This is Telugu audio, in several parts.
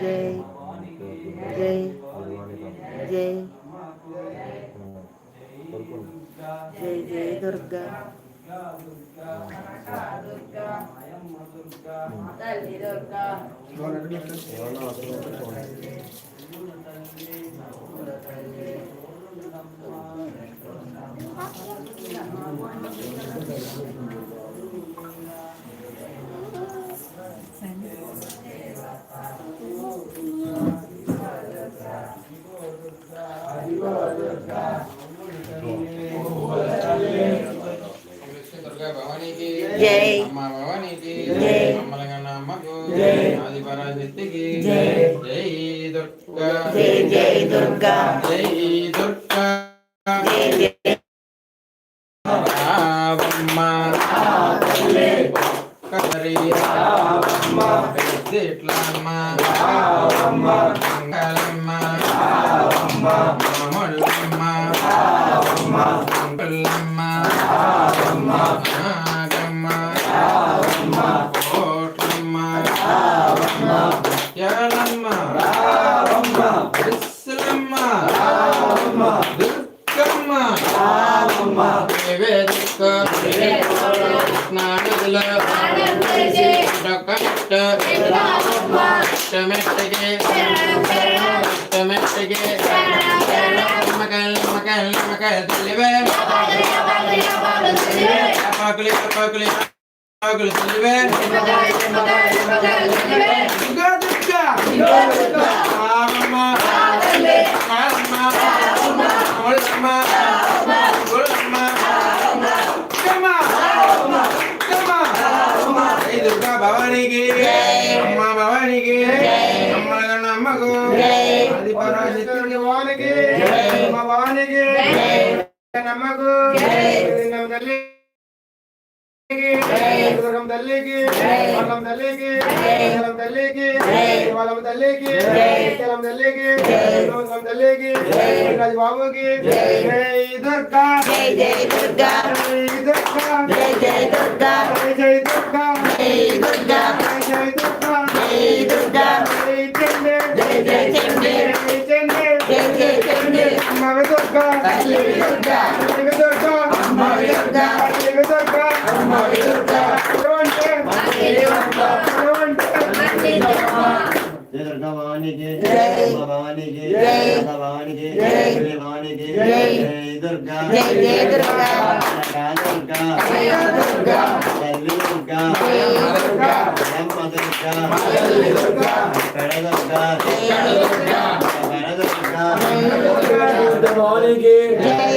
जय जय जय जय जय दुर्गा Alhamdulillah. ಮಕ್ಕಳಿಗೆ ಮಕ್ಕಳಿಗೆ ಮಕ್ಕಳು ಚೆಲ್ಲುವೆ ದುರ್ಗಾ ದುರ್ಗಾ ರಾಮಮ್ಮ ರಾಮಮ್ಮ ಅವಳಮ್ಮ ಅವಳಮ್ಮ ಉತ್ತಮ ಉತ್ತಮ ಜೈ ದುರ್ಗಾ ಭವಾನಿಗೆ ಅಮ್ಮ ಭವಾನಿಗೆ ಅಮ್ಮ ನಮ್ಮಗೂ ಆದಿಪರಾಜಿತನಿಗೆ ವಾನಿಗೆ ಅಮ್ಮ ವಾನಿಗೆ ನಮಗೂ ನಮ್ಮಲ್ಲಿ దుర్గం తల్లికి వాళ్ళం తల్లికి జలం తల్లికి వాళ్ళం తల్లికి జలం తల్లికి దుర్గం తల్లికి రాజు బాబుకి జై దుర్గా జై జై దుర్గా జై జై దుర్గా జై దుర్గా జై దుర్గా జై దుర్గా జై దుర్గా జై చండే జై జై చండే జై చండే జై జై చండే అమ్మ దుర్గా తల్లి దుర్గా తల్లి దుర్గా అమ్మ దుర్గా తల్లి దుర్గా అమ్మ దుర్గా అంటే అంటే జయ దుర్గా భవానీకి జై. అమ్మ భవానీకి దుర్గా దుర్గా దుర్గా దుర్గా తల్లి దుర్గా అమ్మ దుర్గా తల్లి దుర్గా పెడ దుర్గా జై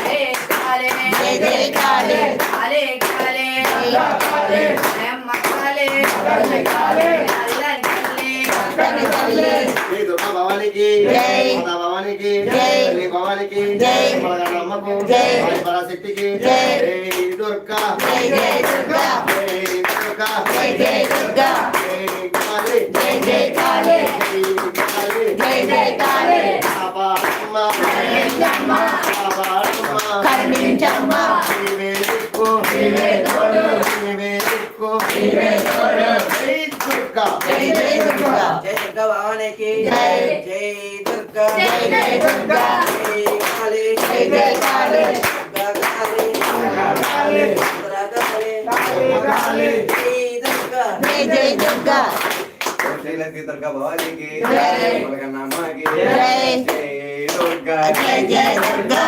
భవానీకి భవానీకి భవానీకి అమ్మకు పరాశక్తికి దుర్గా. దుర్గా. దుర్గా. దుర్గా. जय जय दुर्गा। जय दुर्गा जय काले जय काले दुर्गा काले दुर्गा काले जय दुर्गा जय दुर्गा भवानी जय जय दुर्गा जय जय दुर्गा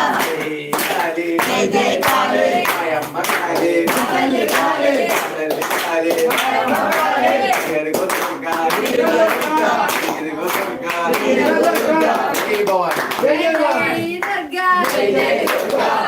Deus,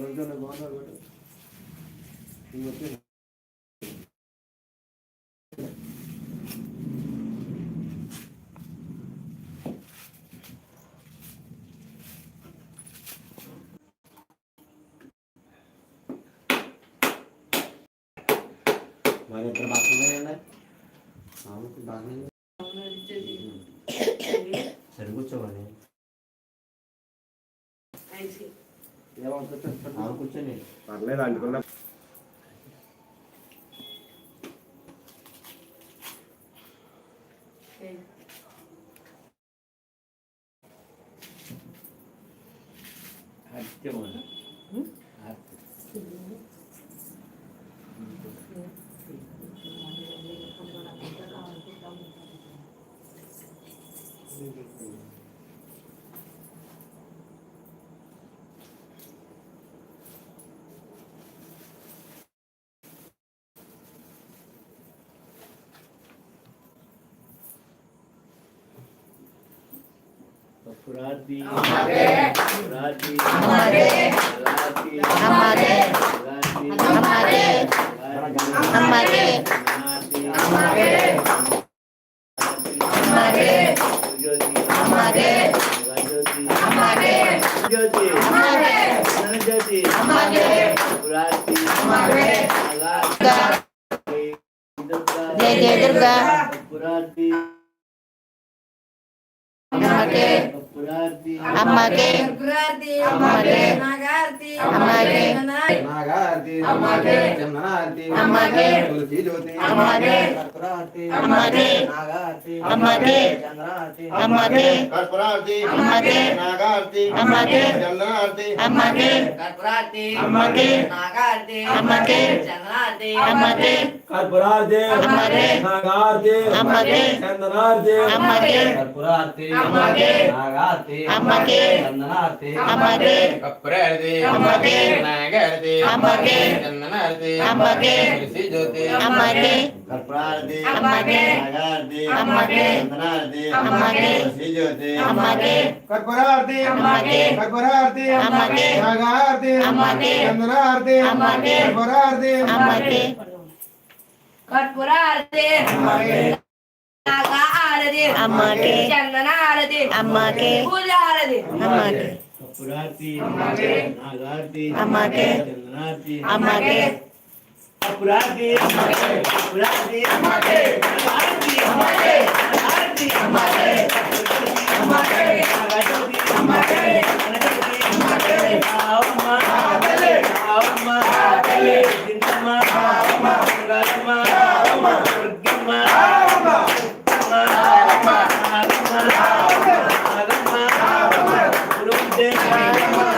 ఇంకో నిమిషం బాగున్నారు బాగున్నా ఒకటి. ఏమనుకుంటా ఆమె కూర్చొని పర్లేదు అనుకున్నా खुरात दी खुरात दी हमारे। खुरात दी हमारे। खुरात दी हमारे। हमारे। हमारे। हमारे। हमारे। हमारे। ज्योति हमारे। ज्योति हमारे। खुरात दी हमारे। जय जय दुर्गा। खुरात दी हमारे అమ్మకే. పురాతి అమ్మకే. దుర్గార్తి అమ్మకే. నాగార్తి అమ్మకే. నాగార్తి అమ్మకే. చందనార్తి అమ్మకే. తులసి జ్యోతి అమ్మకే. कर्पुरार देव हमारे नागार देव हमारे चंदनार देव हमारे कर्पुरार देव हमारे नागार देव हमारे चंदनार देव हमारे कर्पुरार देव हमारे नागार देव हमारे चंदनार देव हमारे ऋषि ज्योति हमारे कर्पुरार देव हमारे नागार देव हमारे चंदनार देव हमारे ऋषि ज्योति हमारे कर्पुरार देव हमारे कर्पुरार देव हमारे नागार देव हमारे चंदनार देव हमारे कर्पुरार देव हमारे ಕರ್ಪೂರ ಆರತಿ ನಾಗ ಆರತಿ ಅಮ್ಮಕ್ಕೆ ಚಂದನ ಆರತಿ ಅಮ್ಮಕ್ಕೆ ಪೂಜೆ ಆರತಿ ಅಮ್ಮಕ್ಕೆ ಕರ್ಪೂರ ಆರತಿ ಅಮ್ಮಕ್ಕೆ ನಾಗ ಆರತಿ ಅಮ್ಮಕ್ಕೆ ಚಂದನ ಆರತಿ ಅಮ್ಮಕ್ಕೆ ಕರ್ಪೂರ ಆರತಿ ಅಮ್ಮಕ್ಕೆ ಕರ್ಪೂರ ಆರತಿ ಅಮ್ಮಕ್ಕೆ ಆರತಿ ಅಮ್ಮಕ್ಕೆ ಆರತಿ ಅಮ್ಮಕ್ಕೆ ಅಮ್ಮಕ್ಕೆ Bye.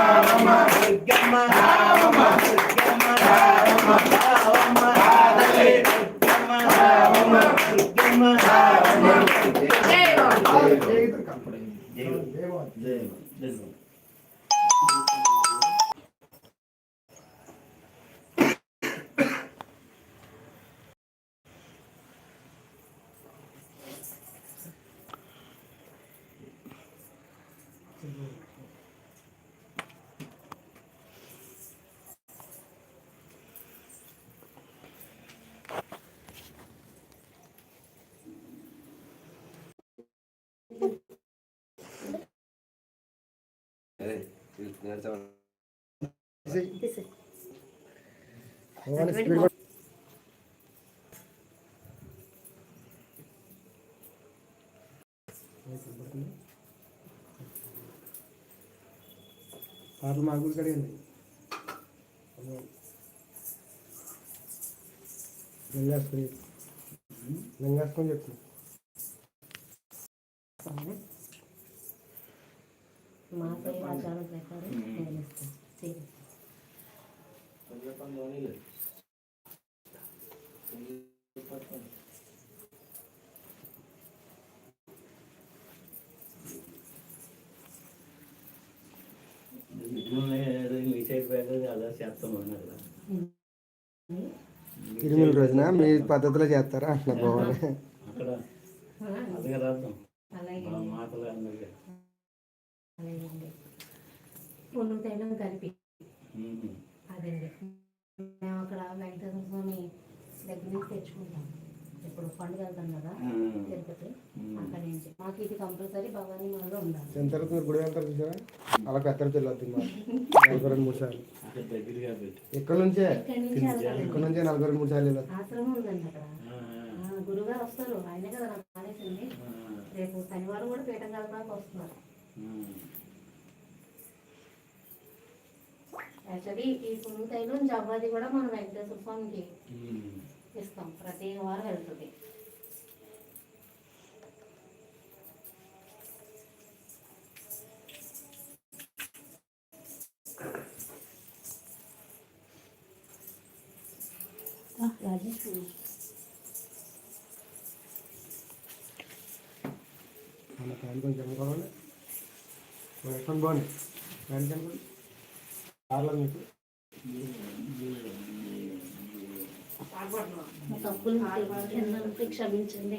Rama, Rama, Rama. పాటలు మాకు కూడా కడిగింది లింగాసుకుని లింగాసుకొని చెప్తున్నా మా పై ఆచారం ప్రకారం నేను ఇస్తాను సరే. మీ సైడ్ పెట్టదు అలా చేస్తాం అన్నారు తిరుమల రోజున మీ పద్ధతిలో చేస్తారా అంటున్నా బాగుంది అక్కడ అదిగా రాద్దాం అలాగే మా మాటలు అలాగేండి పుణ్యం తైలం కలిపి. అదండి. మేము అక్కడ వెంకటేశ్వర స్వామి దగ్గర నుంచి తెచ్చుకుంటాం. ఇప్పుడు పండుగ వెళ్తాం కదా. తిరుపతి. అక్కడి నుంచి. మాకు ఇది కంపల్సరీ భవానీ మనలో ఉండాలి. ఎంత మీరు గుడి వెళ్తారు చూసారా అలా పెద్దలు వెళ్ళొద్దు మా నలభై రెండు మూడు సార్లు. ఇక్కడ నుంచే? ఇక్కడి నుంచి నలభై రెండు మూడు సార్లు వెళ్ళొద్దు ఆశ్రమం ఉందండి అక్కడ. గురుగారు వస్తారు. ఆయనే కదా నాకు రేపు శనివారం కూడా పీఠం కలపడానికి వస్తున్నారు. యాక్చువల్లీ ఈ పుణ్య తైలం జవ్వాది కూడా మనం వెంకటేశ్వర స్వామికి. ఇస్తాం. ప్రతి వారం వెళ్తుంది. ఫ్యాన్ కనుకోండి కార్లో మీకు. క్షమించండి.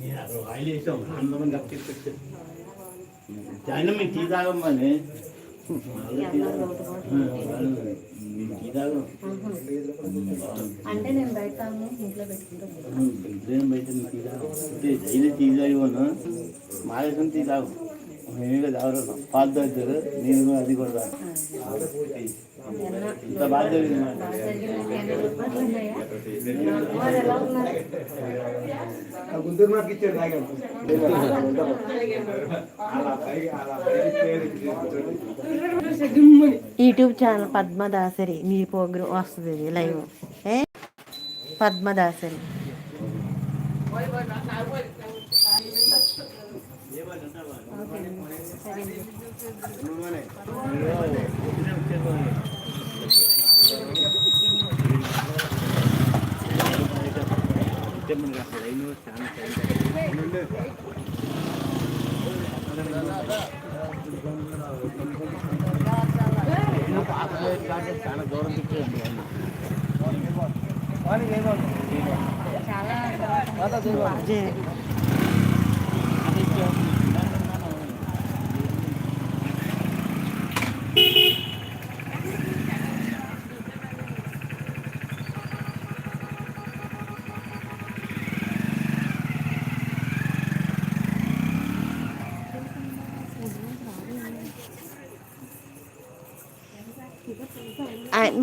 కంగారు పడుతున్నారండి టీ పెట్టే ఆయన మీకు టీ తాగం. అంటే నేను బయట ఇంట్లో పెట్టుకుంటాను బయట టీ తాగం. టీ తాగిపోను మాలేసం టీ తాగు. మేమే తాగరు పాలు నేను కూడా అది కూడా. ఇంత బాధ్యత గుంటూరు ఇచ్చాడు యూట్యూబ్ ఛానల్ పద్మదాసరి నీ ప్రోగ్రామ్ వస్తుంది ఇది లైవ్. ఏ? పద్మదాసరి. చాలా దూరం తిప్పండి జే-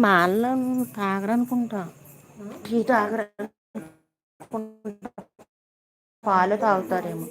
మా అన్న తాగరనుకుంటా టీ తాగరనుకుంటా పాలు తాగుతారేమో.